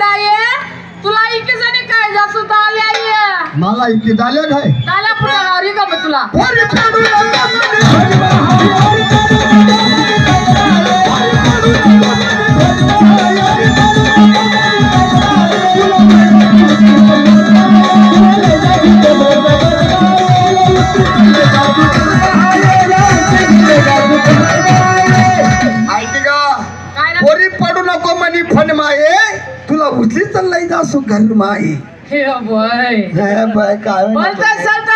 लय जास्त आले आई मला इतकी झाले काय? त्याला पुढे री का मग तुला. पोरी पाडू नका म्हणे. माहिती का काय पोरी पडू नको म्हणे फन माये. तुला उचलीच घर माई हे अभय बोलता